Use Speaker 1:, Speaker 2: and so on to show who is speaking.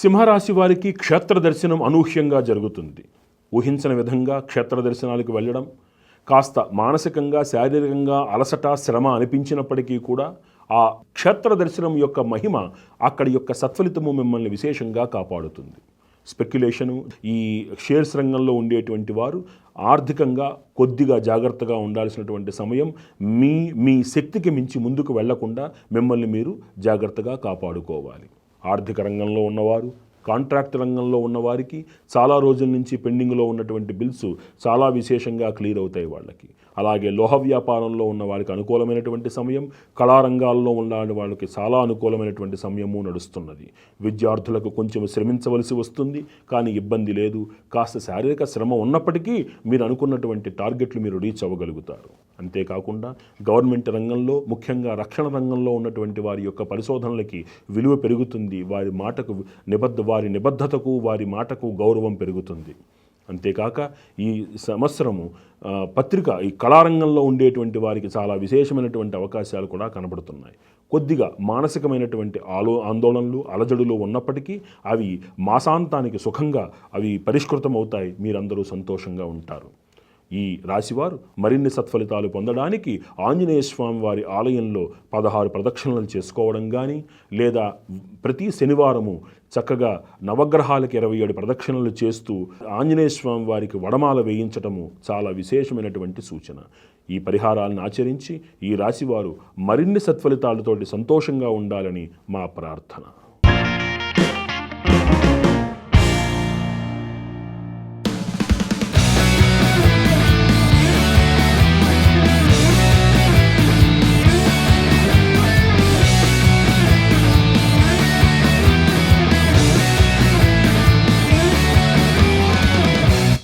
Speaker 1: సింహరాశి వారికి క్షేత్ర దర్శనం అనూహ్యంగా జరుగుతుంది. ఊహించని విధంగా క్షేత్ర దర్శనాలకు వెళ్ళడం కాస్త మానసికంగా శారీరకంగా అలసట శ్రమ అనిపించినప్పటికీ కూడా ఆ క్షేత్ర దర్శనం యొక్క మహిమ అక్కడి యొక్క సత్ఫలితము మిమ్మల్ని విశేషంగా కాపాడుతుంది. స్పెక్యులేషను ఈ షేర్స్ రంగంలో ఉండేటువంటి వారు ఆర్థికంగా కొద్దిగా జాగ్రత్తగా ఉండాల్సినటువంటి సమయం మీ మీ శక్తికి మించి ముందుకు వెళ్ళకుండా మిమ్మల్ని మీరు జాగ్రత్తగా కాపాడుకోవాలి. ఆర్థిక రంగంలో ఉన్నవారు కాంట్రాక్ట్ రంగంలో ఉన్నవారికి చాలా రోజుల నుంచి పెండింగ్లో ఉన్నటువంటి బిల్స్ చాలా విశేషంగా క్లియర్ అవుతాయి వాళ్ళకి. అలాగే లోహ వ్యాపారంలో ఉన్న వారికి అనుకూలమైనటువంటి సమయం కళారంగాల్లో ఉన్న వాళ్ళకి చాలా అనుకూలమైనటువంటి సమయము నడుస్తున్నది. విద్యార్థులకు కొంచెం శ్రమించవలసి వస్తుంది కానీ ఇబ్బంది లేదు. కాస్త శారీరక శ్రమ ఉన్నప్పటికీ మీరు అనుకున్నటువంటి టార్గెట్లు మీరు రీచ్ అవ్వగలుగుతారు. అంతేకాకుండా గవర్నమెంట్ రంగంలో ముఖ్యంగా రక్షణ రంగంలో ఉన్నటువంటి వారి యొక్క పరిశోధనలకి విలువ పెరుగుతుంది. వారి మాటకు నిబద్ధ వారి వారి నిబద్ధతకు వారి మాటకు గౌరవం పెరుగుతుంది. అంతేకాక ఈ సంవత్సరము పత్రిక ఈ కళారంగంలో ఉండేటువంటి వారికి చాలా విశేషమైనటువంటి అవకాశాలు కూడా కనబడుతున్నాయి. కొద్దిగా మానసికమైనటువంటి ఆలో ఆందోళనలు అలజడులు ఉన్నప్పటికీ అవి మాసాంతానికి సుఖంగా అవి పరిష్కృతం అవుతాయి మీరందరూ సంతోషంగా ఉంటారు. ఈ రాశివారు మరిన్ని సత్ఫలితాలు పొందడానికి ఆంజనేయ స్వామి వారి ఆలయంలో పదహారు ప్రదక్షిణలు చేసుకోవడం కానీ లేదా ప్రతి శనివారము చక్కగా నవగ్రహాలకు ఇరవై ఏడు ప్రదక్షిణలు చేస్తూ ఆంజనేయ స్వామి వారికి వడమాల వేయించటము చాలా విశేషమైనటువంటి సూచన. ఈ పరిహారాలను ఆచరించి ఈ రాశివారు మరిన్ని సత్ఫలితాలతోటి సంతోషంగా ఉండాలని మా ప్రార్థన.